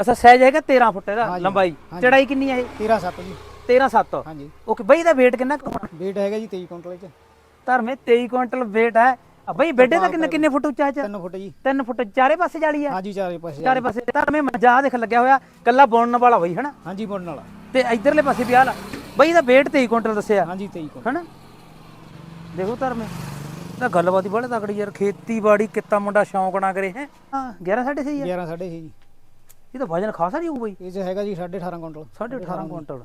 ਅੱਛਾ ਸਾਈਜ਼ ਹੈਗਾ 13 ਫੁੱਟ ਇਹਦਾ ਹਾਂਜੀ, ਲੰਬਾਈ। ਹਾਂਜੀ। ਚੜਾਈ ਕਿੰਨੀ ਹੈ ਇਹ? 13 7 ਜੀ। 13 7 ਹਾਂਜੀ। ਓਕੇ ਬਈ ਇਹਦਾ weight ਕਿੰਨਾ ਕੁ ਹੋਣਾ? weight ਹੈਗਾ ਜੀ 23 ਕੁਇੰਟਲ ਚ। ਧਰਮੇ 23 ਕੁਇੰਟਲ weight ਹੈ। ਆ ਬਈ ਬੈੱਡੇ ਦਾ ਕਿੰਨੇ ਕਿੰਨੇ ਫੁੱਟ ਉੱਚਾ ਹੈ 3 ਫੁੱਟ ਜੀ। 3 ਫੁੱਟ ਚਾਰੇ ਪਾਸੇ ਜਾਲੀ ਹੈ ਹਾਂਜੀ ਚਾਰੇ ਪਾਸੇ ਚਾਰੇ ਪਾਸੇ। ਧਰਮੇ ਮਜਾ ਦੇਖ ਲੱਗਿਆ ਹੋਇਆ। ਕੱਲਾ ਬੁਣਨ ਵਾਲਾ ਬਈ ਹਨਾ? ਹਾਂਜੀ ਬੁਣਨ ਵਾਲਾ ਤੇ ਇਧਰਲੇ ਪਾਸੇ ਵੀ ਲਾ। ਬਈ ਇਹਦਾ weight 23 ਕੁਇੰਟਲ ਦੱਸਿਆ। ਹਾਂਜੀ 23 ਕੁਇੰਟਲ। ਹਨਾ? ਦੇਖੋ ਧਰਮੇ ਤਾਂ ਗੱਲਬਾਤ ਹੀ ਬੜੇ ਤਕੜੀ ਯਾਰ। ਖੇਤੀਬਾੜੀ ਕਿੱਤਾ ਮੁੰਡਾ ਸ਼ੌਂਕ ਨਾ ਕਰੇ ਹੈ? ਹਾਂ। 11 ਸਾਢੇ ਸਹੀ ਆ। 11 ਸਾਢੇ ਛੇ ਜੀ ਇਹ ਤਾਂ ਵਜਨ ਖਾਸਾ ਨਹੀਂ ਹੋਊ ਬਈ। ਇਹ ਚ ਹੈਗਾ ਜੀ 18.5 ਕੁਇੰਟਲ। 18.5 ਕੁਇੰਟਲ।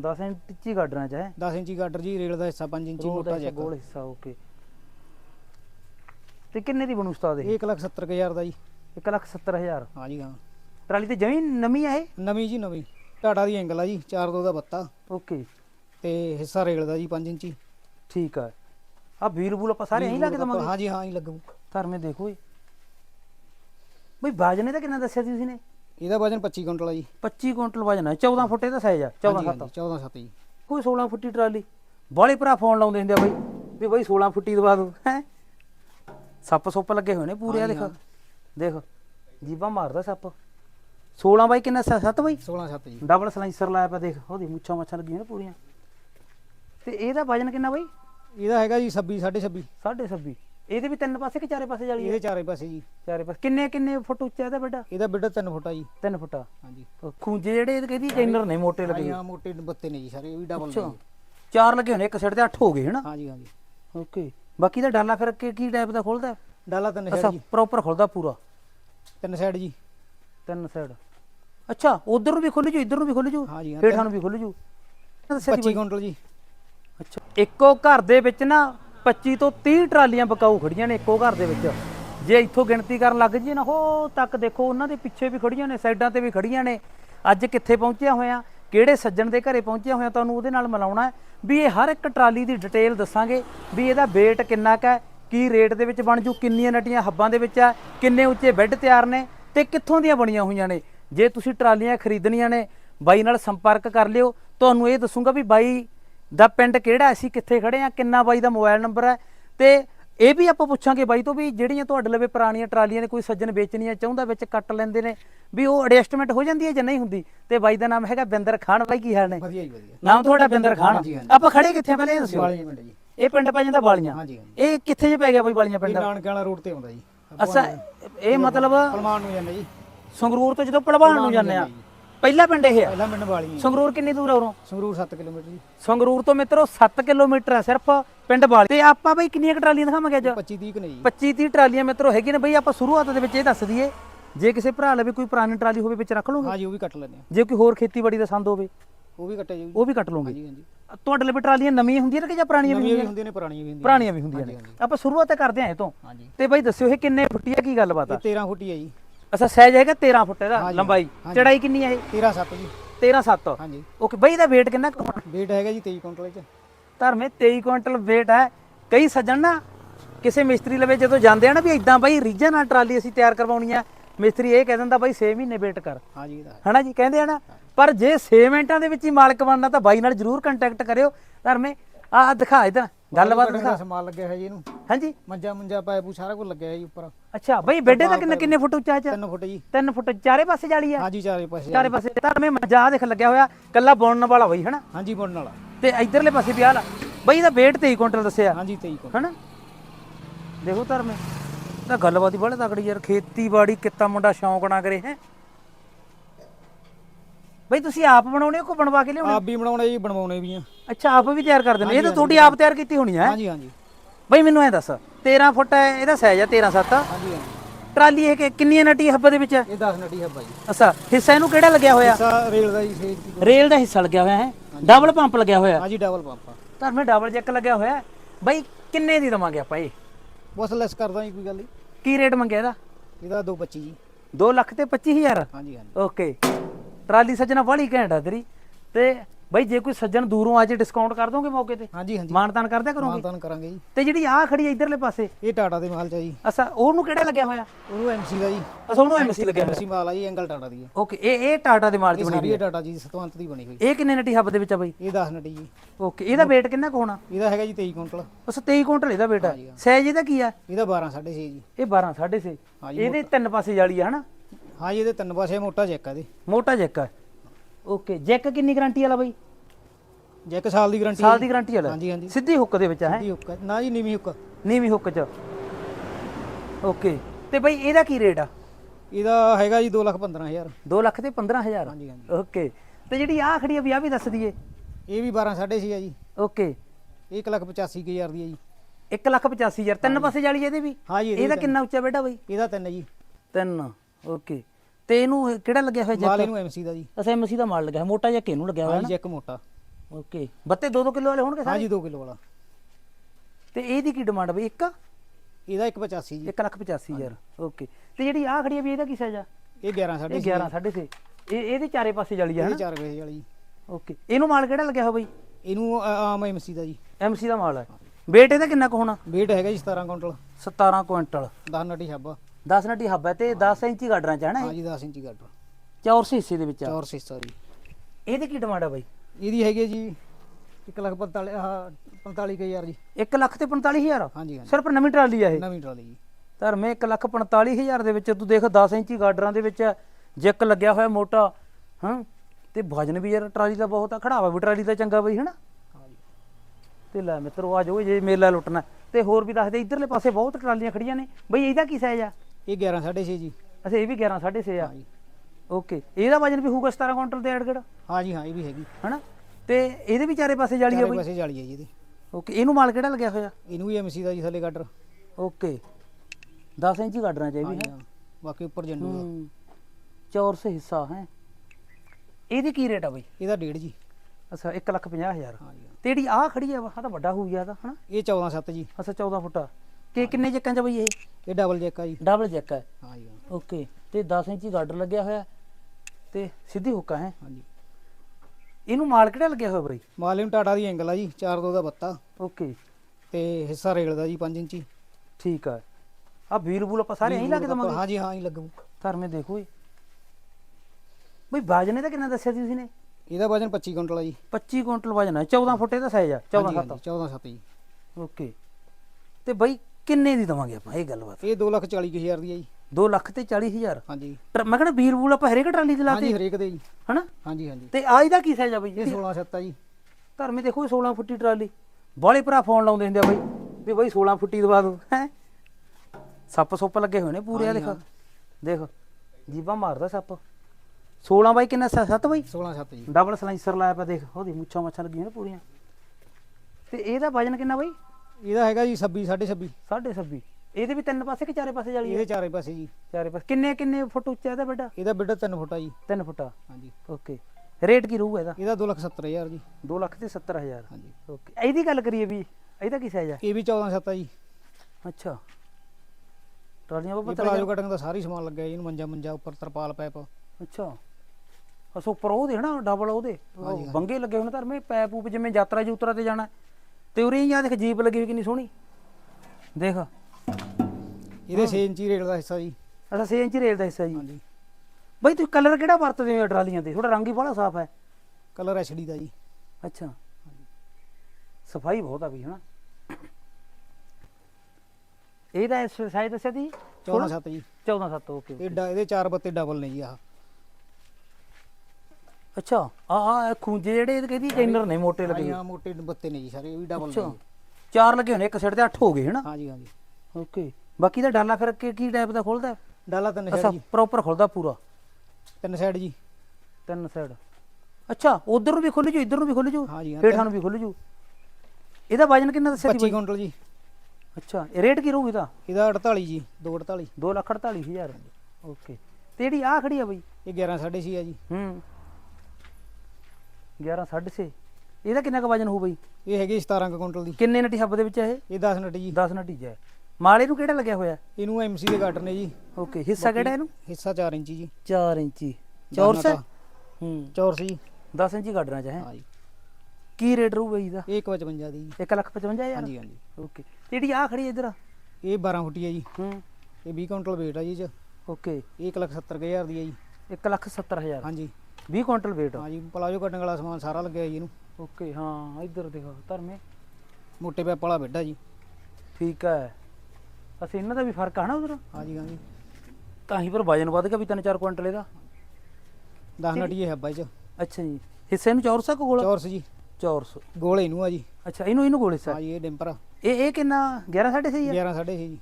10 ਇੰਚ ਹੀ ਕੱਢਣਾ ਚਾਹੇ। 10 ਇੰਚੀ ਗਾਡਰ ਜੀ ਰੇਲ ਦਾ ਹਿੱਸਾ 5 ਇੰਚੀ ਮੋਟਾ ਜਿਹਾ ਗੋਲ ਹਿੱਸਾ ਓਕੇ। ਤੇ ਕਿੰਨੇ ਦੀ ਬਣੂ ਉਸਤਾਦ ਇਹ? ਇਹ 170000 ਦਾ ਜੀ। 170000 ਹਾਂਜੀ ਹਾਂ ਟਰਾਲੀ ਤੇ ਜਮੀ ਨਵੀਂ ਆ ਇਹ? ਨਵੀਂ ਜੀ ਨਵੀਂ। ਟਾਟਾ ਦੀ ਐਂਗਲ ਆ ਜੀ 4 2 ਦਾ ਬੱਤਾ। ਓਕੇ। ਤੇ ਹਿੱਸਾ ਰੇਲ ਦਾ ਜੀ 5 ਇੰਚੀ ਠੀਕ ਆ। ਆ ਵੀਲ ਬੂਲ ਆਪਾਂ ਸਾਰੇ ਐਂ ਲਾ ਕੇ ਦਵਾਂਗੇ? ਹਾਂਜੀ ਹਾਂ ਹੀ ਲੱਗੂ। ਧਰਮੇ ਦੇਖੋ ਇਹ। ਬਈ ਬਾਜਨੇ ਦਾ ਕਿੰਨਾ ਦੱਸਿਆ ਸੀ ਤੁਸੀਂ ਨੇ? ਇਹਦਾ ਵਜਨ 25 ਕੁਇੰਟਲ ਆ ਜੀ। 25 ਕੁਇੰਟਲ ਵਜਨ ਹੈ 14 ਫੁੱਟ ਇਹਦਾ ਸਾਈਜ਼ ਆ 14 ਹਾਂਜੀ, ਫੁੱਟ 14 7 ਜੀ। ਕੋਈ 16 ਫੁੱਟੀ ਟਰਾਲੀ। ਬਾਲੇ ਭਰਾ ਫੋਨ ਲਾਉਂਦੇ ਹੁੰਦੇ ਆ ਬਈ ਵੀ ਬਈ 16 ਫੁੱਟੀ ਦਵਾ ਦੋ ਹੈ? ਸੱਪ ਸੁੱਪ ਲੱਗੇ ਹੋਏ ਨੇ ਪੂਰੇ ਆ ਦੇਖ। ਦੇਖ ਜੀਬਾ ਮਾਰਦਾ ਸੱਪ। 16 ਬਾਈ ਕਿੰਨਾ 7 ਬਾਈ? 16 7 ਜੀ। ਡਬਲ ਸਲਾਈਸਰ ਲਾਇਆ ਪਿਆ ਦੇਖ ਉਹਦੀ ਮੁੱਛਾਂ ਮੱਛਾਂ ਲੱਗੀਆਂ ਨੇ ਪੂਰੀਆਂ। ਤੇ ਇਹਦਾ ਵਜਨ ਕਿੰਨਾ ਬਾਈ? ਇਹਦਾ ਹੈਗਾ ਜੀ 26 26.5 26 ਇਹਦੇ ਵੀ ਤਿੰਨ ਪਾਸੇ ਕਿ ਚਾਰੇ ਪਾਸੇ ਜਾਲੀ ਹੈ? ਚਾਰੇ ਪਾਸੇ ਜੀ। ਚਾਰੇ ਪਾਸੇ। ਕਿੰਨੇ ਕਿੰਨੇ ਫੁੱਟ ਉੱਚਾ ਇਹਦਾ ਵੱਡਾ ਇਹਦਾ ਬਿੱਡਾ 3 ਫੁੱਟ ਆ ਜੀ। 3 ਫੁੱਟਾ ਹਾਂਜੀ। ਖੂੰਜੇ ਜਿਹੜੇ ਇਹਦੇ ਕਹਿੰਦੀ ਚੈਨਰ ਨੇ ਮੋਟੇ ਲੱਗੇ ਹਾਂ ਮੋਟੇ ਬੱਤੇ ਨੇ ਜੀ ਸਾਰੇ ਇਹ ਵੀ ਡਬਲ ਨੇ। ਚਾਰ ਲੱਗੇ ਹੋਣੇ ਇੱਕ ਸਾਈਡ ਤੇ 8 ਹੋ ਗਏ ਹਨਾ? ਹਾਂਜੀ ਹਾਂਜੀ। ਓਕੇ। ਬਾਕੀ ਦਾ ਡਾਲਾ ਫਿਰ ਕੀ ਕੀ ਟਾਈਪ ਦਾ ਖੋਲਦਾ? ਡਾਲਾ ਤਿੰਨ ਸਾਈਡ ਜੀ। ਪ੍ਰੋਪਰ ਖੁੱਲਦਾ ਪੂਰਾ? ਤਿੰਨ ਸਾਈਡ ਜੀ। ਤਿੰਨ ਸਾਈਡ ਅੱਛਾ ਉਧਰ ਨੂੰ ਵੀ ਖੁੱਲ ਜੂ ਇਧਰ ਨੂੰ ਵੀ ਖੁੱਲ ਜੂ? ਹੇਠਾਂ ਨੂੰ ਵੀ ਖੁੱਲ ਜੂ? ਦੱਸਿਆ ਸੀ 25 ਕੁਇੰਟਲ ਜੀ। ਅੱਛਾ ਇੱਕੋ ਘਰ ਦੇ ਵਿੱਚ ਨਾ 25 ਤੋਂ 30 ਟਰਾਲੀਆਂ ਬਕਾਊ ਖੜੀਆਂ ਨੇ ਇੱਕੋ ਘਰ ਦੇ ਵਿੱਚ। ਜੇ ਇੱਥੋਂ ਗਿਣਤੀ ਕਰਨ ਲੱਗ ਜੀ ਨਾ, ਹੋ ਤੱਕ ਦੇਖੋ, ਉਹਨਾਂ ਦੇ ਪਿੱਛੇ ਵੀ ਖੜੀਆਂ ਨੇ, ਸਾਈਡਾਂ ਤੇ ਵੀ ਖੜੀਆਂ ਨੇ। ਅੱਜ ਕਿੱਥੇ ਪਹੁੰਚਿਆ ਹੋਇਆ, ਕਿਹੜੇ ਸੱਜਣ ਦੇ ਘਰੇ ਪਹੁੰਚਿਆ ਹੋਇਆ, ਤੁਹਾਨੂੰ ਉਹਦੇ ਨਾਲ ਮਿਲਾਉਣਾ ਵੀ ਇਹ ਹਰ ਇੱਕ ਟਰਾਲੀ ਦੀ ਡਿਟੇਲ ਦੱਸਾਂਗੇ ਵੀ ਇਹਦਾ weight ਕਿੰਨਾ ਕੁ ਹੈ, ਕੀ ਰੇਟ ਦੇ ਵਿੱਚ ਬਣ ਜੂ, ਕਿੰਨੀਆਂ ਨਟੀਆਂ ਹੱਬਾਂ ਦੇ ਵਿੱਚ ਆ ਕਿੰਨੇ ਉੱਚੇ ਬੈੱਡ ਤਿਆਰ ਨੇ ਤੇ ਕਿੱਥੋਂ ਦੀਆਂ ਬਣੀਆਂ ਹੋਈਆਂ ਨੇ। ਜੇ ਤੁਸੀਂ ਟਰਾਲੀਆਂ ਖਰੀਦਣੀਆਂ ਨੇ, ਬਾਈ ਨਾਲ ਸੰਪਰਕ ਕਰ ਲਿਓ। ਤੁਹਾਨੂੰ ਇਹ ਦੱਸੂਗਾ ਵੀ ਬਾਈ ਦਾ ਪਿੰਡ ਕਿਹੜਾ ਅਸੀਂ ਕਿੱਥੇ ਖੜੇ ਆ ਕਿੰਨਾ ਬਾਈ ਦਾ ਮੋਬਾਈਲ ਨੰਬਰ ਹੈ? ਤੇ ਇਹ ਵੀ ਆਪਾਂ ਪੁੱਛਾਂਗੇ ਬਾਈ ਤੋਂ ਵੀ ਜਿਹੜੀਆਂ ਤੁਹਾਡੇ ਲਵੇ ਪੁਰਾਣੀਆਂ ਟਰਾਲੀਆਂ ਨੇ ਕੋਈ ਸੱਜਣ ਵੇਚਣੀਆਂ ਚਾਹੁੰਦਾ ਵਿੱਚ ਕੱਟ ਲੈਂਦੇ ਨੇ ਵੀ ਉਹ ਐਡਜਸਟਮੈਂਟ ਹੋ ਜਾਂਦੀ ਹੈ ਜਾਂ ਨਹੀਂ ਹੁੰਦੀ? ਤੇ ਬਾਈ ਦਾ ਨਾਮ ਹੈਗਾ ਬਿੰਦਰ ਖਾਨ ਬਾਈ ਕੀ ਹਾਲ ਨੇ? ਵਧੀਆ ਜੀ ਵਧੀਆ। ਨਾਮ ਤੁਹਾਡਾ ਬਿੰਦਰ ਖਾਨ। ਆਪਾਂ ਖੜੇ ਕਿੱਥੇ ਪਹਿਲੇ ਇਹ ਦੱਸਿਓ। ਵਾਲੀ ਪਿੰਡ ਜੀ। ਇਹ ਪਿੰਡ ਪੈ ਜਾਂਦਾ ਬਾਲੀਆਂ। ਹਾਂਜੀ ਇਹ ਕਿੱਥੇ ਜੇ ਪੈ ਗਿਆ ਬਾਈ ਇਹ ਪਿੰਡ? ਨਾਨਕੇ ਵਾਲਾ ਰੋਡ ਤੇ ਆਉਂਦਾ ਜੀ। ਅੱਛਾ ਇਹ ਮਤਲਬ ਪਲਮਾਨ ਨੂੰ ਜਾਂਦਾ ਜੀ। ਸੰਗਰੂਰ ਤੋਂ ਜਦੋਂ ਪੜਵਾਣ ਨੂੰ ਜਾਂਦੇ ਆ। ਪਹਿਲਾ ਪਿੰਡ ਇਹ ਆ? ਪਹਿਲਾਂ ਪਿੰਡ ਵਾਲੀ ਸੰਗਰੂਰ ਕਿੰਨੀ ਦੂਰ ਆ ਉਰੋਂ? ਸੰਗਰੂਰ 7 ਕਿਲੋਮੀਟਰ ਜੀ। ਸੰਗਰੂਰ ਤੋਂ ਮਿੱਤਰੋ 7 ਕਿਲੋਮੀਟਰ ਆ ਸਿਰਫ ਪਿੰਡ ਬਾਲੀ ਤੇ ਆਪਾਂ ਬਈ ਕਿੰਨੀਆਂ ਕੁ ਟਰਾਲੀਆਂ ਦਿਖਾਵਾਂਗੇ ਅੱਜ? 25 30 ਨੇ ਜੀ। 25 30 ਟਰਾਲੀਆਂ ਮਿੱਤਰੋ ਹੈਗੀਆਂ ਨੇ ਬਈ ਆਪਾਂ ਸ਼ੁਰੂਆਤ ਦੇ ਵਿੱਚ ਇਹ ਦੱਸ ਦਈਏ। ਜੇ ਕਿਸੇ ਭਰਾ ਲਵੇ ਕੋਈ ਪੁਰਾਣੀ ਟਰਾਲੀ ਹੋਵੇ ਵਿੱਚ ਰੱਖ ਲਓਗੇ? ਹਾਂਜੀ ਉਹ ਵੀ ਕੱਟ ਲੈਂਦੇ ਆ। ਜੇ ਕੋਈ ਹੋਰ ਖੇਤੀਬਾੜੀ ਦਾ ਸੰਦ ਹੋਵੇ? ਉਹ ਵੀ ਕੱਟੇ ਜੀ। ਉਹ ਵੀ ਕੱਟ ਲਓਗੇ? ਹਾਂਜੀ ਹਾਂਜੀ। ਤੁਹਾਡੇ ਲਈ ਟਰਾਲੀਆਂ ਨਵੀਆਂ ਹੁੰਦੀਆਂ ਨੇ ਕਿ ਜਾਂ ਪੁਰਾਣੀਆਂ ਵੀ ਨਵੀਆਂ ਵੀ ਹੁੰਦੀਆਂ ਹੁੰਦੀਆਂ ਨੇ ਪੁਰਾਣੀਆਂ ਵੀ ਹੁੰਦੀਆਂ ਪੁਰਾਣੀਆਂ ਵੀ ਹੁੰਦੀਆਂ ਨੇ। ਆਪਾਂ ਸ਼ੁਰੂਆਤ ਤਾਂ ਕਰਦੇ ਆਂ ਇਹ ਤੋਂ। ਹਾਂਜੀ। ਤੇ ਬਈ ਦੱਸਿਓ ਇਹ ਕਿੰਨੇ ਫੁੱਟੀ ਆ ਕੀ ਗੱਲਬਾਤ ਆ? ਇਹ 13 ਫੁੱਟੀ ਹੈ ਜੀ। ਅੱਛਾ ਸਾਈਜ਼ ਹੈਗਾ 13 ਫੁੱਟ ਇਹਦਾ ਹਾਂਜੀ, ਲੰਬਾਈ। ਹਾਂਜੀ। ਚੜਾਈ ਕਿੰਨੀ ਹੈ ਇਹ? 13 7 ਜੀ। 13 7 ਹਾਂਜੀ। ਓਕੇ ਬਈ ਇਹਦਾ weight ਕਿੰਨਾ ਕੁ ਹੋਣਾ? weight ਹੈਗਾ ਜੀ 23 ਕੁਇੰਟਲ ਚ। ਧਰਮੇ 23 ਕੁਇੰਟਲ weight ਹੈ। ਕਈ ਸੱਜਣ ਨਾ ਕਿਸੇ ਮਿਸਤਰੀ ਲਵੇ ਜਦੋਂ ਜਾਂਦੇ ਆ ਨਾ ਵੀ ਇਦਾਂ ਬਾਈ ਰੀਜਨ ਨਾਲ ਟਰਾਲੀ ਅਸੀਂ ਤਿਆਰ ਕਰਵਾਉਣੀ ਆ ਮਿਸਤਰੀ ਇਹ ਕਹਿ ਦਿੰਦਾ ਬਾਈ 6 ਮਹੀਨੇ ਵੇਟ ਕਰ। ਹਾਂਜੀ ਇਹਦਾ ਹਨਾ ਜੀ ਕਹਿੰਦੇ ਆ ਨਾ ਪਰ ਜੇ 6 ਮਿੰਟਾਂ ਦੇ ਵਿੱਚ ਹੀ ਮਾਲਕ ਬਣਨਾ ਤਾਂ ਬਾਈ ਨਾਲ ਜਰੂਰ ਕੰਟੈਕਟ ਕਰਿਓ। ਧਰਮੇ ਆ ਦਿਖਾ ਇਦਾਂ ਗੱਲਬਾਤ ਦਿਖਾ। ਸਮਾਨ ਲੱਗਿਆ ਹੈ ਜੀ ਇਹਨੂੰ। ਹਾਂਜੀ। ਮੰਜਾ ਮੁੰਜਾ ਪਾਇਪੂ ਸਾਰਾ ਕੁਝ ਲੱਗਿਆ ਹੈ ਜੀ ਉੱਪਰ। ਅੱਛਾ ਬਾਈ ਬੈੱਡੇ ਦਾ ਕਿੰਨੇ ਕਿੰਨੇ ਫੁੱਟ ਉੱਚਾ ਹੈ 3 ਫੁੱਟ ਜੀ। 3 ਫੁੱਟ ਚਾਰੇ ਪਾਸੇ ਜਾਲੀ ਆ ਹਾਂਜੀ ਚਾਰੇ ਪਾਸੇ ਚਾਰੇ ਪਾਸੇ ਧਰਮੇ ਮੱਜਾ ਦੇਖ ਲੱਗਿਆ ਹੋਇਆ ਕੱਲਾ ਬੁਣਨ ਵਾਲਾ ਬਈ ਹਨਾ? ਹਾਂਜੀ ਬੁਣਨ ਵਾਲਾ। ਤੇ ਇਧਰਲੇ ਪਾਸੇ ਵੀ ਆ ਲਾ। ਬਈ ਇਹਦਾ weight 23 ਕੁਇੰਟਲ ਦੱਸਿਆ। ਹਾਂਜੀ 23 ਕੁਇੰਟਲ। ਹਨਾ? ਦੇਖੋ ਧਰਮੇ ਤਾਂ ਗੱਲਬਾਤ ਹੀ ਬੜੇ ਤਕੜੀ ਯਾਰ ਖੇਤੀਬਾੜੀ ਕਿੱਤਾ ਮੁੰਡਾ ਸ਼ੌਂਕ ਨਾ ਕਰੇ ਹੈ? ਬਈ ਤੁਸੀਂ ਆਪ ਬਣਾਉਣੇ ਹੋ ਕੋ ਬਣਵਾ ਕੇ ਲਿਆਉਣੇ ਆਪ ਵੀ ਬਣਾਉਣੇ ਜੀ ਬਣਵਾਉਣੇ ਵੀ ਆ। ਅੱਛਾ ਆਪ ਵੀ ਤਿਆਰ ਕਰ ਦਿੰਦੇ ਇਹ ਤਾਂ ਤੁਹਾਡੀ ਆਪ ਤਿਆਰ ਕੀਤੀ ਹੋਣੀ ਹੈ। ਹਾਂਜੀ ਹਾਂਜੀ। ਬਈ ਮੈਨੂੰ ਐ ਦੱਸ 13 ਫੁੱਟ ਹੈ ਇਹਦਾ ਸਾਈਜ਼ ਹੈ 13 7 ਹਾਂਜੀ ਹਾਂਜੀ। ਟਰਾਲੀ ਇਹ ਕਿੰਨੀਆਂ ਨਟੀ ਹੱਬ ਦੇ ਵਿੱਚ? ਹੈ ਇਹ 10 ਨਟੀ ਹੱਬਾ ਜੀ। ਅੱਛਾ ਹਿੱਸਾ ਇਹਨੂੰ ਕਿਹੜਾ ਲੱਗਿਆ ਹੋਇਆ? ਸਾ ਰੇਲ ਦਾ ਜੀ ਰੇਲ ਦਾ ਹਿੱਸਾ ਲੱਗਿਆ ਹੋਇਆ ਹੈ। ਡਬਲ ਪੰਪ ਲੱਗਿਆ ਹੋਇਆ। ਹਾਂਜੀ ਡਬਲ ਪੰਪ ਆ। ਧਰਮੇ ਡਬਲ ਜੈਕ ਲੱਗਿਆ ਹੋਇਆ। ਬਈ ਕਿੰਨੇ ਦੀ ਦਵਾਂਗੇ ਆਪਾਂ ਇਹ? ਬਸ ਲੈਸ ਕਰਦਾ ਜੀ ਕੋਈ ਗੱਲ ਨਹੀਂ। ਕੀ ਰੇਟ ਮੰਗਿਆ ਇਹਦਾ? ਇਹਦਾ 225 ਜੀ। 2 ਲੱਖ ਤੇ 25000 ਹਾਂਜੀ ਹਾਂਜੀ। ਓਕੇ। ਟਰਾਲੀ ਸੱਜਣਾ ਵਾਲੀ ਘੈਂਟ ਆ ਤੇਰੀ। ਤੇ ਬਈ ਜੇ ਕੋਈ ਸੱਜਣ ਦੂਰੋਂ ਆ ਜੇ ਡਿਸਕਾਊਂਟ ਕਰ ਦੋਗੇ ਮੌਕੇ ਤੇ? ਹਾਂਜੀ ਹਾਂਜੀ। ਮਾਨਤਾਨ ਕਰਦਿਆ ਕਰੋਗੇ? ਮਾਨਤਾਨ ਕਰਾਂਗੇ ਜੀ। ਤੇ ਜਿਹੜੀ ਆ ਖੜੀ ਆ ਇਧਰਲੇ ਪਾਸੇ? ਇਹ ਟਾਟਾ ਦੇ ਮਾਲ ਚ ਆ ਜੀ। ਅੱਛਾ ਉਹਨੂੰ ਕਿਹੜਾ ਲੱਗਿਆ ਹੋਇਆ? ਉਹਨੂੰ ਐਮਸੀ ਦਾ ਜੀ। ਅੱਛਾ ਉਹਨੂੰ ਐਮਸੀ ਲੱਗਿਆ ਐਮਸੀ ਮਾਲ ਆ ਜੀ ਐਂਗਲ ਟਾਟਾ ਦੀ ਹੈ ਓਕੇ ਇਹ ਇਹ ਟਾਟਾ ਦੇ ਮਾਲ ਚ ਬਣੀ ਹੋਈ ਇਹ ਟਾਟਾ ਜੀ ਸਤਵੰਤ ਦੀ ਬਣੀ ਹੋਈ। ਇਹ ਕਿੰਨੇ ਨਟੀ ਹੱਬ ਦੇ ਵਿੱਚ ਆ ਬਈ? ਇਹ 10 ਨਟੀ ਜੀ। ਓਕੇ ਇਹਦਾ weight ਕਿੰਨਾ ਕੁ ਹੋਣਾ? ਇਹਦਾ ਹੈਗਾ ਜੀ 23 ਕੁਇੰਟਲ। ਬਸ 23 ਕੁਇੰਟਲ ਇਹਦਾ weight ਆ। ਹਾਂ। ਸਾਈਜ਼ ਇਹਦਾ ਕੀ ਆ? ਇਹਦਾ 12 6.5 ਜੀ। ਇਹ 12 6.5 ਹਾਂਜੀ, ਇਹਦੇ ਤਿੰਨ ਪਾਸੇ ਜਾਲੀ ਆ ਹਨਾ? ਹਾਂ ਜੀ ਇਹਦੇ ਤਿੰਨ ਪਾਸੇ ਮੋਟਾ ਜੈਕ ਆ ਇਹਦੇ। ਮੋਟਾ ਜੈਕ ਓਕੇ ਜੈਕ ਕਿੰਨੀ ਗਾਰੰਟੀ ਵਾਲਾ ਬਾਈ? ਜੈਕ ਸਾਲ ਦੀ ਗਾਰੰਟੀ ਸਾਲ ਦੀ ਗਾਰੰਟੀ ਵਾਲਾ? ਹਾਂਜੀ ਹਾਂਜੀ। ਸਿੱਧੀ ਹੁੱਕ ਦੇ ਵਿੱਚ ਹੈ? ਸਿੱਧੀ ਹੁੱਕ ਆ। ਨਾ ਜੀ ਨੀਵੀਂ ਹੁੱਕ ਨੀਵੀਂ ਹੁੱਕ ਚ। ਓਕੇ ਤੇ ਬਾਈ ਇਹਦਾ ਕੀ ਰੇਟ ਆ? ਇਹਦਾ ਹੈਗਾ ਜੀ 215000 2 ਲੱਖ ਤੇ 15000 ਹਾਂਜੀ ਹਾਂਜੀ। ਓਕੇ ਤੇ ਜਿਹੜੀ ਆ ਖੜੀ ਆ ਵੀ ਆ ਵੀ ਦੱਸ ਦਈਏ। ਇਹ ਵੀ 12 6.5 ਆ ਜੀ। ਓਕੇ। ਇਹ 185000 ਦੀ ਆ ਜੀ। 1 ਲੱਖ 85000 ਤਿੰਨ ਪਾਸੇ ਜਾਲੀ ਇਹਦੇ ਵੀ? ਹਾਂ ਜੀ ਇਹਦੇ ਇਹਦਾ ਕਿੰਨਾ ਉੱਚਾ ਬੇਟਾ ਬਾਈ? ਇਹਦਾ ਤਿੰਨ ਜੀ। ਤਿੰਨ। ਓਕੇ। ਤੇ ਇਹਨੂੰ ਕਿਹੜਾ ਲੱਗਿਆ ਹੋਇਆ ਮਾਲ ਇਹਨੂੰ ਐਮਸੀ ਦਾ ਜੀ। ਅਸਾਂ ਐਮਸੀ ਦਾ ਮਾਲ ਲੱਗਿਆ ਹੋਇਆ, ਮੋਟਾ ਜਿਹਾ ਕਿਹਨੂੰ ਲੱਗਿਆ ਹੋਇਆ ਹਾਂ ਨਾ ਜੀ ਜੈਕ ਮੋਟਾ। ਓਕੇ। ਬੱਤੇ 2-2 ਕਿਲੋ ਵਾਲੇ ਹੋਣਗੇ ਹਾਂ ਸਾਰੇ? ਜੀ 2 ਕਿਲੋ ਵਾਲਾ। ਤੇ ਇਹਦੀ ਕੀ ਡਿਮਾਂਡ ਬਈ? ਇੱਕ? ਇਹਦਾ 185 ਜੀ। 1 ਲੱਖ 85000 ਓਕੇ। ਤੇ ਜਿਹੜੀ ਆ ਖੜੀ ਆ ਵੀ ਇਹਦਾ ਕੀ ਸਾਈਜ਼ ਆ? ਇਹ 11 ਸਾਢੇ ਇਹ 11 6.5 ਇਹ ਇਹਦੇ ਚਾਰੇ ਪਾਸੇ ਜਾਲੀ ਆ ਇਹ ਹਨਾ? 4 ਵਜੇ ਵਾਲੀ। ਜੀ ਓਕੇ। ਇਹਨੂੰ ਮਾਲ ਕਿਹੜਾ ਲੱਗਿਆ ਹੋਇਆ ਬਈ? ਇਹਨੂੰ ਆ- ਆਮ ਐਮਸੀ ਦਾ ਜੀ। ਐਮਸੀ ਦਾ ਮਾਲ ਹੈ weight ਇਹਦਾ ਕਿੰਨਾ ਕੁ ਹੋਣਾ? weight ਹੈਗਾ ਜੀ 17 ਕੁਇੰਟਲ। 17 ਕੁਇੰਟਲ। 10 ਨਟੀ ਛਾਬਾ। 10 ਨਟੀ ਹੱਬ ਹੈ ਤੇ 10 ਇੰਚੀ ਗਾਡਰਾਂ ਚ ਹੈ ਨਾ ਇਹ? ਜੀ 10 ਇੰਚੀ ਗੱਡ ਚੌਰਸ ਹਿੱਸੇ ਦੇ ਵਿੱਚ ਆ। ਚੌਰ ਸਿਸਾ ਜੀ ਇਹਦੀ ਕੀ ਡਿਮਾਂਡ ਆ ਬਾਈ? ਇਹਦੀ ਹੈਗੀ ਜੀ 1 ਲੱਖ 45 ਆਹ 45000 ਜੀ। 1 ਲੱਖ ਤੇ 45000 ਹਾਂਜੀ ਹਾਂਜੀ। ਸਿਰਫ ਨਵੀਂ ਟਰਾਲੀ ਆ ਇਹ? ਨਵੀਂ ਟਰਾਲੀ ਜੀ। ਧਰਮੇ 1 ਲੱਖ 45000 ਦੇ ਵਿੱਚ ਤੂੰ ਦੇਖ 10 ਇੰਚੀ ਗਾਡਰਾਂ ਦੇ ਵਿੱਚ ਜਿੱਕ ਲੱਗਿਆ ਹੋਇਆ ਮੋਟਾ ਹਾਂ? ਤੇ ਵਜਨ ਵੀ ਯਾਰ ਟਰਾਲੀ ਦਾ ਬਹੁਤ ਆ ਖੜਾਵਾ ਵੀ ਟਰਾਲੀ ਦਾ ਚੰਗਾ ਬਈ ਹਨਾ? ਹਾਂ ਜੀ ਤੇ ਲੈ ਮਿੱਤਰੋ ਆ ਜਾਓ ਜੇ ਮੇਲਾ ਲੁੱਟਣਾ। ਤੇ ਹੋਰ ਵੀ ਦੱਸ ਦੇ ਇਧਰਲੇ ਪਾਸੇ ਬਹੁਤ ਟਰਾਲੀਆਂ ਖੜੀਆਂ ਨੇ। ਬਈ ਇਹਦਾ ਕੀ ਸਾਈਜ਼ ਆ? ਇਹ 11 6.5 ਜੀ। ਅੱਛਾ ਇਹ ਵੀ 11 6.5 ਆ। ਹਾਂ ਜੀ। ਓਕੇ ਇਹਦਾ ਵਜਨ ਵੀ ਹੋਊਗਾ 17 ਕੁਇੰਟਲ ਦੇ ਐਡਗੜ ਹਾਂ ਜੀ ਹਾਂ ਇਹ ਵੀ ਹੈਗੀ। ਹਨਾ? ਤੇ ਇਹਦੇ ਵੀ ਚਾਰੇ ਪਾਸੇ ਜਾਲੀ ਆ ਬਈ ਪਾਸੇ ਜਾਲੀ ਹੈ ਜੀ ਇਹਦੀ। ਓਕੇ ਇਹਨੂੰ ਮਾਲ ਕਿਹੜਾ ਲੱਗਿਆ ਹੋਇਆ? ਇਹਨੂੰ ਵੀ ਐਮਸੀ ਦਾ ਜੀ ਥੱਲੇ ਗੱਡਰ ਓਕੇ 10 ਇੰਚੀ ਗਾਡਰਾਂ ਚ ਇਹ ਹਾਂ ਵੀ ਹੈ? ਹਾਂ। ਬਾਕੀ ਉੱਪਰ ਜੰਡੂ ਦਾ ਹੂੰ ਚੌਰਸ ਹਿੱਸਾ ਹੈ? ਇਹਦੀ ਕੀ ਰੇਟ ਆ ਬਈ? ਇਹਦਾ ਡੇਢ ਜੀ। ਅੱਛਾ 1 ਲੱਖ 50 ਹਜ਼ਾਰ। ਹਾਂ ਹਾਂ। ਤੇ ਜਿਹੜੀ ਆ ਖੜੀ ਆ ਵਾ ਆਹ ਤਾਂ ਵੱਡਾ ਹੋਊ ਜ਼ਿਆਦਾ ਹਨਾ? ਇਹ 14 7 ਜੀ। ਅੱਛਾ 14 ਫੁੱਟਾ ਕਿ ਕਿੰਨੇ ਜੱਕਾਂ ਚ ਬਈ ਇਹ? ਇਹ ਡਬਲ ਜੈਕ ਆ ਜੀ। ਡਬਲ ਜੈਕ ਹੈ ਹਾਂ ਜੀ ਹਾਂ। ਓਕੇ ਤੇ 10 ਇੰਚੀ ਗਾਡਰ ਲੱਗਿਆ ਹੋਇਆ ਤੇ ਸਿੱਧੀ ਹੁੱਕਾ ਹੈ ਹਾਂ? ਜੀ ਇਹਨੂੰ ਮਾਲ ਕਿਹੜਾ ਲੱਗਿਆ ਹੋਇਆ ਬਈ? ਮਾਲ ਇਹਨੂੰ ਟਾਟਾ ਦੀ ਐਂਗਲ ਆ ਜੀ 4 2 ਦਾ ਬੱਤਾ। ਓਕੇ ਤੇ ਹਿੱਸਾ ਰੇਲ ਦਾ ਜੀ 5 ਇੰਚੀ। ਠੀਕ ਹੈ ਆ ਵੀਲ ਬੂਲ ਆਪਾਂ ਸਾਰੇ ਐਂ ਲਾ ਕੇ ਦਵਾਂਗੇ? ਹਾਂ ਜੀ ਹਾਂ ਹੀ ਲੱਗੂ। ਧਰਮੇ ਦੇਖੋ ਇਹ ਬਈ ਬਾਜਨੇ ਦਾ ਕਿੰਨਾ ਦੱਸਿਆ ਸੀ ਤੁਸੀਂ ਨੇ? ਇਹਦਾ ਵਜਨ 25 ਕੁਇੰਟਲ ਆ ਜੀ। 25 ਕੁਇੰਟਲ ਵਜਨ ਹੈ 14 ਫੁੱਟ ਇਹਦਾ ਸਾਈਜ਼ ਆ 14 ਹਾਂਜੀ, ਹਾਂਜੀ, 14 7 ਜੀ। ਓਕੇ ਤੇ ਬਈ ਕਿੰਨੇ ਦੀ ਦਵਾਂਗੇ ਆਪਾਂ? ਇਹ ਗੱਲਬਾਤ। ਇਹ 2 ਲੱਖ 40 ਕੁ ਹਜ਼ਾਰ ਦੀ ਆ ਜੀ। 2 ਲੱਖ ਤੇ 40 ਹਜ਼ਾਰ? ਹਾਂਜੀ। ਟਰ- ਮੈਂ ਕਹਿੰਦਾ ਵੀਲ ਬੂਲ ਆਪਾਂ ਹਰੇਕ ਟਰਾਲੀ ਤੇ ਹਾਂਜੀ ਲਾਤੇ ਹਰੇਕ ਦੇ ਜੀ। ਹਨਾ? ਹਾਂਜੀ ਹਾਂਜੀ। ਤੇ ਆ ਇਹਦਾ ਕੀ ਸਾਈਜ਼ ਆ ਬਈ? ਇਹ 16 7 ਆ ਜੀ। ਧਰਮੇ ਦੇਖੋ ਇਹ 16 ਫੁੱਟੀ ਟਰਾਲੀ। ਬਾਲੇ ਭਰਾ ਫੋਨ ਲਾਉਂਦੇ ਹੁੰਦੇ ਆ ਬਈ ਵੀ ਬਈ 16 ਫੁੱਟੀ ਦਵਾ ਦੋ ਹੈ? ਸੱਪ ਸੁੱਪ ਲੱਗੇ ਹੋਏ ਨੇ ਪੂਰੇ ਆ ਦੇਖ। ਦੇਖ ਜੀਬਾ ਮਾਰਦਾ ਸੱਪ। 16 ਬਾਈ ਕਿੰਨਾ 7 ਬਾਈ? 16 7 ਜੀ। ਡਬਲ ਸਲਾਈਸਰ ਲਾਇਆ ਪਿਆ ਦੇਖ ਉਹਦੀ ਮੁੱਛਾਂ ਮੱਛਾਂ ਲੱਗੀਆਂ ਨੇ ਪੂਰੀਆਂ। ਤੇ ਇਹਦਾ ਵਜਨ ਕਿੰਨਾ ਬਾਈ? ਇਹਦਾ ਹੈਗਾ ਜੀ 26 26.5 26 ਇਹਦੇ ਵੀ ਤਿੰਨ ਪਾਸੇ ਕਿ ਚਾਰੇ ਪਾਸੇ ਜਾਲੀ ਹੈ? ਇਹਦੇ ਚਾਰੇ ਪਾਸੇ ਜੀ। ਚਾਰੇ ਪਾਸੇ। ਕਿੰਨੇ ਕਿੰਨੇ ਫੁੱਟ ਉੱਚਾ ਇਹਦਾ ਬੇਟਾ? ਇਹਦਾ ਬਿੱਡਾ 3 ਫੁੱਟ ਆ ਜੀ। 3 ਫੁੱਟਾ ਹਾਂਜੀ। ਓਕੇ। ਰੇਟ ਕੀ ਰਹੂਗਾ ਇਹਦਾ? ਇਹਦਾ 2 ਲੱਖ 70 ਹਜ਼ਾਰ ਜੀ। 2 ਲੱਖ ਤੇ 70 ਹਜ਼ਾਰ। ਹਾਂਜੀ। ਓਕੇ। ਇਹਦੀ ਗੱਲ ਕਰੀਏ ਵੀ ਇਹਦਾ ਕੀ ਸਾਈਜ਼ ਆ? ਇਹ ਵੀ 14 7 ਆ ਜੀ। ਅੱਛਾ। ਟਰਾਲੀਆਂ ਇਹ ਬਾਬਾ ਪਲਾਜੋ ਕਟਿੰਗ ਦਾ ਸਾਰੀ ਸਮਾਨ ਲੱਗਿਆ ਜੀ ਇਹਨੂੰ ਮੰਜਾ ਮੰਜਾ ਉੱਪਰ ਤਰਪਾਲ ਪੈਪ ਅੱਛਾ। ਅਸੋ ਉੱਪਰ ਉਹਦੇ ਹਨਾ ਡਬਲ ਉਹਦੇ। ਉਹ ਹਾਂਜੀ, ਬੰਗੇ ਲੱਗੇ ਹੋਣ ਧਰਮੇ ਪੈਪ ਪੂਪ ਜਿਵੇਂ ਯਾਤਰਾ ਯੂਤਰਾ ਤੇ ਜਾਣਾ। ਤੇ ਉਰੇ ਹੀ ਆ ਦੇਖ ਜੀਪ ਲੱਗੀ ਹੋਈ ਕਿੰਨੀ ਸੋਹਣੀ। ਦੇਖ। ਇਹਦੇ 6 ਇੰਚੀ ਰੇਲ ਦਾ ਹਿੱਸਾ ਜੀ। ਅੱਛਾ 6 ਇੰਚ ਰੇਲ ਦਾ ਹਿੱਸਾ ਜੀ। ਹਾਂਜੀ। ਬਈ ਤੁਸੀਂ ਕਲਰ ਕਿਹੜਾ ਵਰਤਦੇ ਹੋ ਟਰਾਲੀਆਂ ਤੇ? ਥੋੜਾ ਰੰਗ ਹੀ ਬੜਾ ਸਾਫ਼ ਹੈ। ਕਲਰ ਐਚਡੀ ਦਾ ਜੀ। ਅੱਛਾ। ਸਫ਼ਾਈ ਬਹੁਤ ਆ ਵੀ ਹਨਾ। ਇਹਦਾ ਐਕਸਰਸਾਈਜ਼ ਦੱਸਿਆ ਦੀ 14 7 ਜੀ। 14 7 ਓਕੇ ਡ- ਇਹਦੇ ਚਾਰ ਬੱਤੇ ਡਬਲ ਨੇ ਜੀ ਆਹ। ਅੱਛਾ ਆ ਆ ਖੂੰਜੇ ਜਿਹੜੇ ਇਹਦੇ ਕਹਿੰਦੀ ਚੈਨਰ ਨੇ ਮੋਟੇ ਲੱਗੇ ਹੋਏ। ਹਾਂ ਮੋਟੇ ਬੱਤੇ ਨੇ ਜੀ ਸਾਰੇ ਇਹ ਵੀ ਡਬਲ ਨੇ ਅੱਛਾ ਜੀ। ਚਾਰ ਲੱਗੇ ਹੋਣੇ ਇੱਕ ਸਾਈਡ ਤੇ 8 ਹੋ ਗਏ ਹਨਾ? ਹਾਂ ਜੀ ਹਾਂ ਜੀ। ਓਕੇ ਬਾਕੀ ਦਾ ਡਾਲਾ ਫਿਰ ਕੀ ਕੀ ਟਾਈਪ ਦਾ ਖੁੱਲਦਾ? ਹੈ? ਡਾਲਾ ਤਿੰਨ ਅੱਛਾ ਸਾਈਡ ਜੀ। ਪ੍ਰੋਪਰ ਖੁੱਲਦਾ ਪੂਰਾ। ਤਿੰਨ ਸਾਈਡ ਜੀ। ਤਿੰਨ ਸਾਈਡ ਅੱਛਾ ਉਧਰ ਨੂੰ ਵੀ ਖੁੱਲ ਜੂ ਇੱਧਰ ਨੂੰ ਵੀ ਖੁੱਲ ਜੂ? ਹਾਂ ਜੀ, ਹਾਂ, ਹੇਠਾਂ ਨੂੰ ਵੀ ਖੁੱਲ ਜੂ? ਇਹਦਾ ਵਜਨ ਕਿੰਨਾ ਦੱਸਿਆ 25 ਸੀ ਬਾਈ? ਕੁਇੰਟਲ ਜੀ। ਅੱਛਾ ਇਹ ਰੇਟ ਕੀ ਰਹੂ ਇਹਦਾ? ਇਹਦਾ 48 ਜੀ 248 2 ਲੱਖ 48 ਹਜ਼ਾਰ। ਓਕੇ ਤੇ ਜਿਹੜੀ ਆ ਖੜੀ ਆ ਬਈ? ਇਹ 11 6.5 ਆ ਜੀ। ਹੂੰ। 11 6.5 ਇਹਦਾ ਕਿੰਨਾ ਕੁ ਵਜਨ ਹੋਊ ਬਈ? ਇਹ ਹੈਗੀ 17 ਕੁ ਕੁਇੰਟਲ ਦੀ। ਕਿੰਨੇ ਨਟੀ ਹੱਬ ਦੇ ਵਿੱਚ ਹੈ ਇਹ? ਇਹ 10 ਨਟ ਜੀ। 10 ਨਟੀ ਹੈ। ਮਾਲੇ ਨੂੰ ਕਿਹੜਾ ਲੱਗਿਆ ਹੋਇਆ? ਇਹਨੂੰ ਐਮਸੀ ਦੇ ਗਾਟਰ ਨੇ ਜੀ। ਓਕੇ ਹਿੱਸਾ ਕਿਹੜਾ ਇਹਨੂੰ? ਹਿੱਸਾ 4 ਇੰਚੀ ਜੀ। 4 ਇੰਚੀ। ਚੌਰਸ ਹੈ? ਹੂੰ। ਚੌਰਸ ਜੀ 10 ਇੰਚੀ ਕੱਢਣਾ ਚਾਹੇ ਹਾਂ। ਜੀ। ਕੀ ਰੇਟ ਰਹੂ ਬਈ ਇਹਦਾ? ਇਹ 155 ਦੀ ਜੀ। 1 ਲੱਖ 55 ਹਜ਼ਾਰ? ਹਾਂਜੀ ਹਾਂਜੀ। ਓਕੇ। ਜਿਹੜੀ ਆ ਖੜੀ ਇਧਰ। ਇਹ 12 ਫੁੱਟੀ ਹੈ ਜੀ। ਹੂੰ। ਇਹ 20 ਕੁਇੰਟਲ weight ਆ ਜੀ ਇਹ ਚ। ਓਕੇ। ਇਹ 1 ਲੱਖ 70 ਹਜ਼ਾਰ ਦੀ ਹੈ ਜੀ। 1 ਲੱਖ 70 ਹਜ਼ਾਰ। ਹਾਂਜੀ। 20 ਕੁਇੰਟਲ weight ਹਾਂ ਜੀ ਪਲਾਜੋ ਕੱਟਣ ਵਾਲਾ ਸਮਾਨ ਸਾਰਾ ਲੱਗਿਆ ਜੀ ਇਹਨੂੰ। ਓਕੇ ਹਾਂ ਇਧਰ ਦੇਖੋ ਧਰਮੇ। ਮੋਟੇ ਪੈਪ ਵਾਲਾ ਬੈੱਡ ਆ ਜੀ। ਠੀਕ ਹੈ ਅਸੀਂ ਇਹਨਾਂ ਦਾ ਵੀ ਫ਼ਰਕ ਆ ਨਾ ਉਧਰ? ਹਾਂ ਜੀ ਹਾਂ ਜੀ। ਤਾਂ ਹੀ ਪਰ ਵਜਨ ਵੱਧ ਗਿਆ ਵੀ 3-4 ਕੁਇੰਟਲ ਇਹਦਾ। 10 ਨਟੀ ਇਹ ਹੱਬਾ ਚ। ਅੱਛਾ ਜੀ ਹਿੱਸੇ ਨੂੰ ਚੌਰਸਾ ਕੋ ਗੋਲਾ? ਚੌਰਸ ਜੀ। ਚੌਰਸ। ਗੋਲ ਇਹਨੂੰ ਆ ਜੀ। ਅੱਛਾ ਇਹਨੂੰ ਇਹਨੂੰ ਗੋਲੇ ਸਾ ਹਾਂ ਜੀ ਇਹ ਡੈਂਪਰ ਆ। ਇਹ ਇਹ ਕਿੰਨਾ 11 ਸਾਢੇ ਸਹੀ ਆ? 11 ਸਾਢੇ ਛੇ ਜੀ।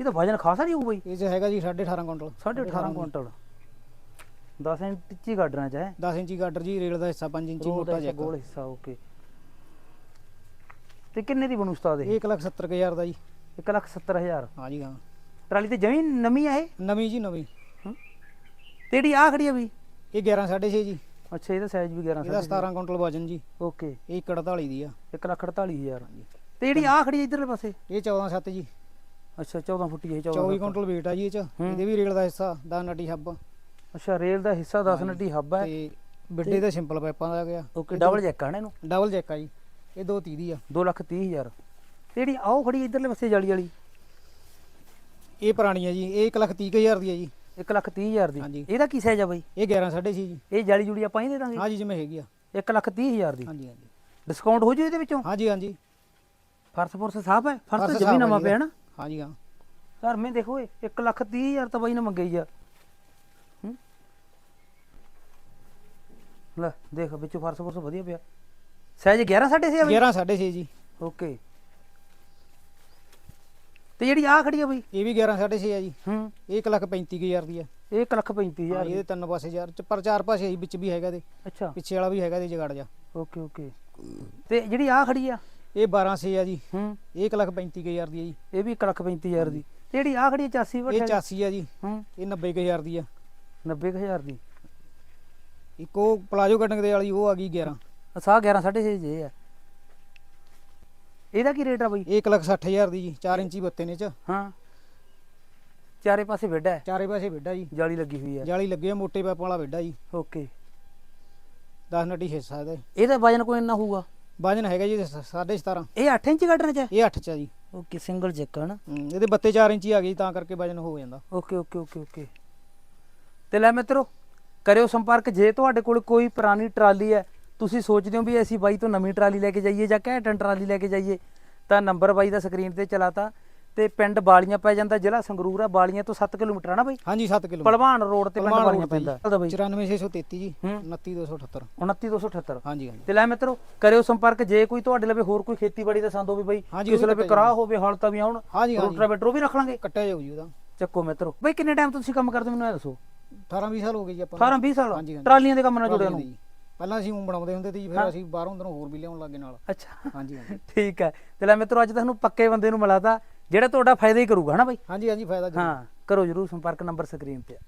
ਇਹ ਤਾਂ ਵਜਨ ਖਾਸਾ ਨਹੀਂ ਹੋਊ ਬਈ। ਇਹ ਚ ਹੈਗਾ ਜੀ 18.5 ਕੁਇੰਟਲ। 18.5 ਕੁਇੰਟਲ। 10 ਇੰਚ ਹੀ ਗਾਡਰਾਂ ਚ ਹੈ। 10 ਇੰਚੀ ਗਾਡਰ ਜੀ ਰੇਲ ਦਾ ਹਿੱਸਾ 5 ਇੰਚੀ ਰੋਡ ਦਾ ਮੋਟਾ ਜੈਕ ਗੋਲ ਹਿੱਸਾ ਓਕੇ। ਤੇ ਕਿੰਨੇ ਦੀ ਬਣੂ ਉਸਤਾਦ ਇਹ? ਇਹ 170000 ਦਾ ਜੀ। 170000 ਹਾਂ ਜੀ ਹਾਂ। ਟਰਾਲੀ ਤੇ ਜਮੀ ਨਵੀਂ ਆ ਇਹ? ਨਵੀਂ ਜੀ ਨਵੀਂ। ਤੇ ਜਿਹੜੀ ਆ ਖੜੀ ਆ ਵੀ? ਇਹ 11 ਸਾਢੇ ਛੇ ਜੀ। ਅੱਛਾ ਇਹਦਾ ਸਾਈਜ਼ ਵੀ 11 ਇਹਦਾ 17 ਕੁਇੰਟਲ ਵਜਨ ਜੀ। ਓਕੇ। ਇਹ 48 ਦੀ ਆ। 148000 ਤੇ ਜਿਹੜੀ ਆ ਖੜੀ ਇਧਰਲੇ ਪਾਸੇ? ਇਹ 14 7 ਜੀ। ਅੱਛਾ 14 ਫੁੱਟੀ ਇਹ 14 24 ਕੁਇੰਟਲ weight ਆ ਜੀ ਇਹ ਚ। ਹੂੰ। ਇਹਦੇ ਵੀ ਰੇਲ ਦਾ ਹਿੱਸਾ ਦਾ ਨਟੀ ਹੱਬ। ਅੱਛਾ ਰੇਲ ਦਾ ਹਿੱਸਾ 10 ਨੱਡੀ ਹੱਬ ਹੈ। ਤੇ ਬਿੱਡੇ ਦਾ ਸਿੰਪਲ ਪਾਈਪਾਂ ਦਾ ਗਿਆ। ਓਕੇ ਡਬਲ ਜੈਕ ਆ ਨਾ ਇਹਨੂੰ? ਡਬਲ ਜੈਕ ਆ ਜੀ। ਇਹ 230 ਦੀ ਆ। 230000 ਤੇ ਜਿਹੜੀ ਆਓ ਖੜੀ ਇਧਰਲੇ ਪਾਸੇ ਜਾਲੀ ਵਾਲੀ? ਇਹ ਪੁਰਾਣੀ ਆ ਜੀ। ਇਹ 130000 ਦੀ ਆ ਜੀ। 130000 ਦੀ। ਹਾਂਜੀ। ਇਹਦਾ ਕੀ ਸਾਈਜ਼ ਆ ਬਈ? ਇਹ 11 ਸਾਢੇ ਛੇ ਜੀ। ਇਹ ਜਾਲੀ ਜੁੜੀ ਆਪਾਂ ਹੀ ਦੇ ਦਾਂਗੇ? ਹਾਂ ਜੀ ਜਿਵੇਂ ਹੈਗੀ ਆ। 130000 ਦੀ। ਹਾਂਜੀ ਹਾਂਜੀ। ਡਿਸਕਾਊਂਟ ਹੋ ਜੂ ਇਹਦੇ ਵਿੱਚੋਂ? ਹਾਂਜੀ ਹਾਂਜੀ ਫਰਸ ਫੁਰਸ ਸਾਫ਼ ਹੈ? ਫਰਸ ਫਰਸ਼ ਜਮੀ ਸਾਫ਼ ਆ ਨਵਾਂ ਜੀ। ਪਿਆ ਨਾ? ਹਾਂਜੀ ਹਾਂ। ਘਰ ਮੈਂ ਦੇਖੋ ਇਹ। 130000 ਤਾਂ ਬਾਈ ਨੇ ਮੰਗਈ ਆ। ਲੈ ਦੇਖ ਵਿੱਚੋਂ ਫਰਸ ਫੁਰਸ ਵਧੀਆ ਪਿਆ। ਸਾਈਜ਼ 11 ਸਾਢੇ ਆ ਬਈ? 11 ਸਾਢੇ ਛੇ ਜੀ। ਓਕੇ ਤੇ ਜਿਹੜੀ ਆ ਖੜੀ ਆ ਬਈ? ਇਹ ਵੀ 11 ਸਾਢੇ ਛੇ ਆ ਜੀ। ਹੂੰ। ਇਹ 135000 ਦੀ ਆ। ਇਹ 135000 ਹਾਂ, ਇਹਦੇ ਤਿੰਨ ਪਾਸੇ ਯਾਰ ਚ- ਪਰ ਚਾਰ ਪਾਸੇ ਹੀ ਵਿੱਚ ਵੀ ਹੈਗਾ ਦੇ ਅੱਛਾ। ਪਿੱਛੇ ਵਾਲਾ ਵੀ ਹੈਗਾ ਦੇ ਜਗੜ ਜਾ। ਓਕੇ ਓਕੇ ਤੇ ਜਿਹੜੀ ਆ ਖੜੀ ਆ? ਇਹ 12 ਛੇ ਆ ਜੀ। ਹੂੰ। ਇਹ 135000 ਦੀ ਆ ਜੀ। ਇਹ ਵੀ 135000 ਦੀ। ਤੇ ਜਿਹੜੀ ਆ ਖੜੀ ਆ 84 ਇਹ ਵਟ 84 ਆ ਜੀ। ਹੂੰ। ਇਹ 90000 ਦੀ ਆ। 90000 ਦੀ। ਇੱਕ ਉਹ ਪਲਾਜੋ ਕਟਿੰਗ ਦੇ ਵਾਲੀ ਉਹ ਆ ਗਈ 11 ਅਸਾ 11 6.5 ਜੇ ਆ। ਇਹਦਾ ਕੀ ਰੇਟ ਆ ਬਈ? ਇਹ 160000 ਦੀ ਜੀ 4 ਇੰਚੀ ਬੱਤੇ ਨੇ ਚ। ਹਾਂ। ਚਾਰੇ ਪਾਸੇ ਬੈੱਡ ਹੈ। ਚਾਰੇ ਪਾਸੇ ਵੱਡਾ ਜੀ। ਜਾਲੀ ਲੱਗੀ ਹੋਈ ਹੈ। ਜਾਲੀ ਲੱਗੀ ਆ ਮੋਟੇ ਪਾਈਪਾਂ ਵਾਲਾ ਵੱਡਾ ਜੀ। ਓਕੇ। 10 ਨਟੀ ਹਿੱਸਾ ਇਹਦਾ। ਇਹਦਾ ਵਜਨ ਕੋਈ ਇੰਨਾ ਹੋਊਗਾ? ਵਜਨ ਹੈਗਾ ਜੀ 17.5 ਇਹ 8 ਇੰਚ ਕੱਢਣਾ ਚ ਇਹ 8 ਚ ਜੀ। ਓਕੇ ਸਿੰਗਲ ਚੈੱਕ ਹੈ ਨਾ। ਹੂੰ, ਇਹਦੇ ਬੱਤੇ 4 ਇੰਚੀ ਆ ਗਈ ਤਾਂ ਕਰਕੇ ਵਜਨ ਹੋ ਜਾਂਦਾ। Okay okay okay okay. ਤੇ ਲੈ ਮਿੱਤਰੋ ਕਰਿਓ ਸੰਪਰਕ। ਜੇ ਤੁਹਾਡੇ ਕੋਲ ਕੋਈ ਪੁਰਾਣੀ ਟਰਾਲੀ ਹੈ ਤੁਸੀਂ ਸੋਚਦੇ ਹੋ ਵੀ ਅਸੀਂ ਬਾਈ ਤੋਂ ਨਵੀਂ ਟਰਾਲੀ ਲੈ ਕੇ ਜਾਈਏ ਜਾਂ ਘੈਂਟਨ ਟਰਾਲੀ ਲੈ ਕੇ ਜਾਈਏ ਤਾਂ ਨੰਬਰ ਬਾਈ ਦਾ ਸਕਰੀਨ ਤੇ ਚਲਾਤਾ। ਤੇ ਪਿੰਡ ਬਾਲੀਆਂ ਪੈ ਜਾਂਦਾ ਜ਼ਿਲ੍ਹਾ ਸੰਗਰੂਰ ਆ। ਬਾਲੀਆਂ ਤੋਂ 7 ਕਿਲੋਮੀਟਰ ਆ ਨਾ ਬਾਈ? ਹਾਂਜੀ 7 ਕਿਲੋ ਭਲਵਾਨ ਰੋਡ ਤੇ ਪਿੰਡ ਬਾਲੀਆਂ ਪੈਂਦਾ। ਚੱਲਦਾ ਬਾਈ। 94633 ਜੀ। ਹੂੰ। 29278 29278 ਹਾਂਜੀ ਹਾਂਜੀ। ਤੇ ਲੈ ਮਿੱਤਰੋ ਕਰਿਓ ਸੰਪਰਕ। ਜੇ ਕੋਈ ਤੁਹਾਡੇ ਲਵੇ ਹੋਰ ਕੋਈ ਖੇਤੀਬਾੜੀ ਦਾ ਸੰਦ ਹੋਵੇ ਬਾਈ ਕਿਸੇ ਵੀ ਲਵੇ ਕਰਾ ਹੋਵੇ ਹਾਲਤਾਂ ਵੀ ਆਉਣ ਰੋਟਰਾਵੇਟਰ ਉਹ ਵੀ ਰੱਖ ਲਾਂਗੇ। ਕੱਟਿਆ ਜਾਊ ਜੀ ਉਹਦਾ। ਚੱਕੋ ਮਿੱਤਰੋ। ਬਾਈ ਕਿੰਨੇ ਟਾਈਮ ਤੁਸੀਂ ਕੰਮ ਕਰਦੇ ਮੈਨੂੰ ਇਹ ਦੱਸੋ। 18 20 ਸਾਲ ਹੋ ਗਏ ਜੀ ਆਪਾਂ 18 20 ਸਾਲ ਹਾਂਜੀ, ਹਾਂਜੀ। ਟਰਾਲੀਆਂ ਦੇ ਕੰਮ ਨਾਲ ਜੁੜਿਆ ਨੂੰ। ਪਹਿਲਾਂ ਅਸੀਂ ਉਹ ਬਣਾਉਂਦੇ ਹੁੰਦੇ ਸੀ। ਫਿਰ ਅਸੀਂ ਬਾਹਰੋਂ ਅੰਦਰੋਂ ਹੋਰ ਵੀ ਲਿਆਉਣ ਲੱਗੇ ਨਾਲ ਅੱਛਾ ਹਾਂਜੀ ਹਾਂਜੀ ਠੀਕ ਹੈ ਤੇ ਲੈ ਮਿੱਤਰੋ ਅੱਜ ਤੁਹਾਨੂੰ ਪੱਕੇ ਬੰਦੇ ਨੂੰ ਮਿਲਾਤਾ ਜਿਹੜਾ ਤੁਹਾਡਾ ਫਾਇਦਾ ਹੀ ਕਰੂਗਾ ਹਨਾ ਬਾਈ ਹਾਂਜੀ ਹਾਂਜੀ ਫਾਇਦਾ ਜ਼ਰੂਰ। ਹਾਂ ਕਰੋ ਜਰੂਰ ਸੰਪਰਕ ਨੰਬਰ ਸਕਰੀਨ ਤੇ ਆ।